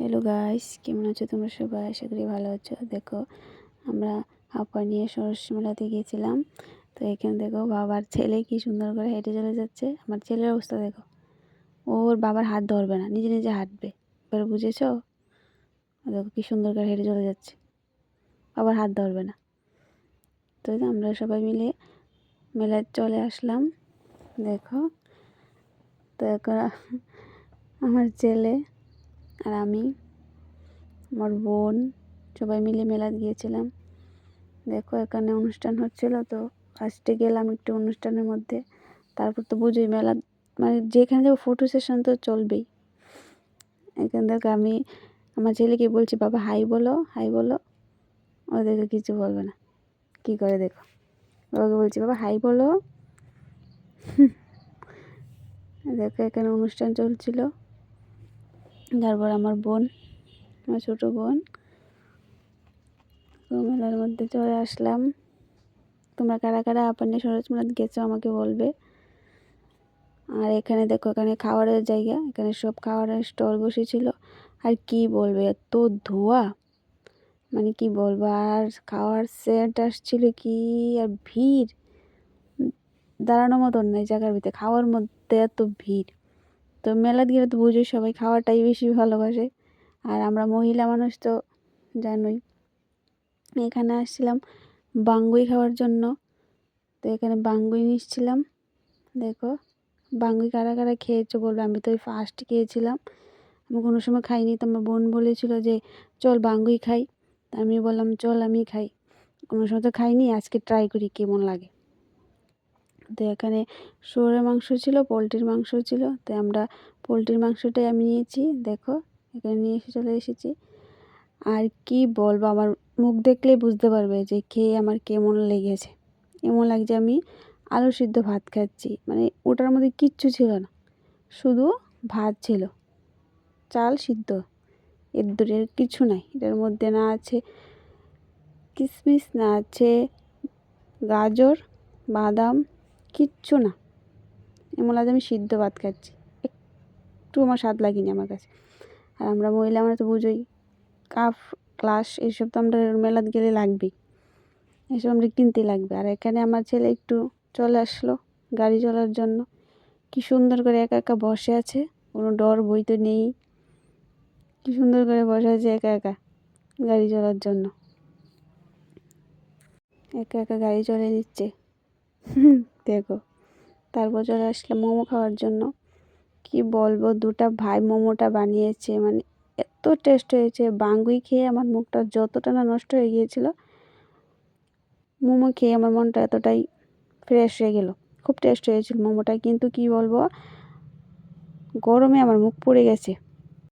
Hello guys কেমন আছো তোমরা সবাই? আশা করি ভালো আছো। দেখো, আমরা আপা নিয়ে সরস্বতী মেলাতে গিয়েছিলাম। তো এখানে দেখো, বাবার ছেলে কি সুন্দর করে হেঁটে চলে যাচ্ছে। আমার ছেলের অবস্থা দেখো। ওর বাবার হাত ধরবে না, নিজে নিজে হাঁটবে। এবার বুঝেছ? দেখো কি সুন্দর করে হেঁটে চলে যাচ্ছে। বাবার হাত ধরবে না। তো আমরা সবাই মিলে মেলায় চলে আসলাম। দেখো, তো আমার ছেলে আর আমি, আমার বোন, সবাই মিলে মেলা গিয়েছিলাম। দেখো, এখানে অনুষ্ঠান হচ্ছিল, তো ফার্স্টে গেলাম একটু অনুষ্ঠানের মধ্যে। তারপর তো বুঝোই, মেলা মানে যেখানে যাব ফটো সেশন তো চলবেই। এখান থেকে আমি, আমার ছেলেকে বলছি, বাবা হাই বলো হাই বলো। ওদেরকে কিছু বলবে না। কি করে দেখো? বাবাকে বলছি, বাবা হাই বলো। দেখো, এখানে অনুষ্ঠান চলছিল। তারপর আমার বোন, আমার ছোটো বোন। তো মেলার মধ্যে চলে আসলাম। তোমরা কারা কারা আপান্নে সরোজমানাথ গেছো আমাকে বলবে। আর এখানে দেখো, এখানে খাওয়ারের জায়গা, এখানে সব খাওয়ারের স্টল বসেছিল। আর কি বলবে, এত ধোয়া। মানে কি বলব, আর খাওয়ার সেট আসছিল কি, আর ভিড়। দাঁড়ানোর মতন নাই, জায়গার ভিতরে, খাওয়ার মধ্যে এত ভিড়। তো মেলাত গেলে তো বুঝোই সবাই খাওয়াটাই বেশি ভালোবাসে। আর আমরা মহিলা মানুষ তো জানোই। এখানে আসছিলাম বাঙ্গুই খাওয়ার জন্য। তো এখানে বাঙ্গুই নিচ্ছিলাম। দেখো, বাঙ্গুই কারা কারা খেয়েছো বলবে আমি তো ওই ফার্স্ট খেয়েছিলাম। আমি কোনো সময় খাইনি, তো আমার বোন বলেছিল যে, চল বাঙ্গুই খাই। তা আমি বললাম, চল আমি খাই। কোনো সময় তো খাইনি, আজকে ট্রাই করি কেমন লাগে। তো এখানে শুয়োরের মাংস ছিল, পোলট্রির মাংস ছিল তো আমরা পোলট্রির মাংসটাই আমি নিয়েছি। দেখো, এখানে নিয়ে এসে চলে এসেছি। আর কি বলব, আমার মুখ দেখলেই বুঝতে পারবে যে খেয়ে আমার কেমন লেগেছে। এমন লাগছে আমি আলু সিদ্ধ ভাত খাচ্ছি। মানে ওটার মধ্যে কিচ্ছু ছিল না, শুধু ভাত ছিল। চাল সিদ্ধ, এর দূরের কিছু নাই। এটার মধ্যে না আছে কিশমিশ না আছে গাজর, বাদাম কিচ্ছু না। এমন লাগে আমি সিদ্ধ ভাত খাচ্ছি। একটু আমার স্বাদ লাগেনি আমার কাছে। আর আমরা মহিলা, আমরা তো বুঝোই। কাপ ক্লাস, এইসব তো আমরা মেলাত গেলে লাগবেই। এসব আমরা কিনতে লাগবে। আর এখানে আমার ছেলে একটু চলে আসলো গাড়ি চলার জন্য। কি সুন্দর করে একা একা বসে আছে। কোনো ডর, বই তো নেই। কি সুন্দর করে বসে আছে একা একা গাড়ি চলার জন্য। একা একা গাড়ি চলে নিচ্ছে। দেখো তারপর চলে আসলাম মোমো খাওয়ার জন্য। কি বলব, দুটা ভাই মোমোটা বানিয়েছে মানে এত টেস্ট হয়েছে। বাঙ্গুই খেয়ে আমার মুখটা যতটা না নষ্ট হয়ে গিয়েছিল, মোমো খেয়ে আমার মনটা এতটাই ফ্রেশ হয়ে গেল। খুব টেস্ট হয়েছিল মোমোটা। কিন্তু কি বলব, গরমে আমার মুখ পুড়ে গেছে।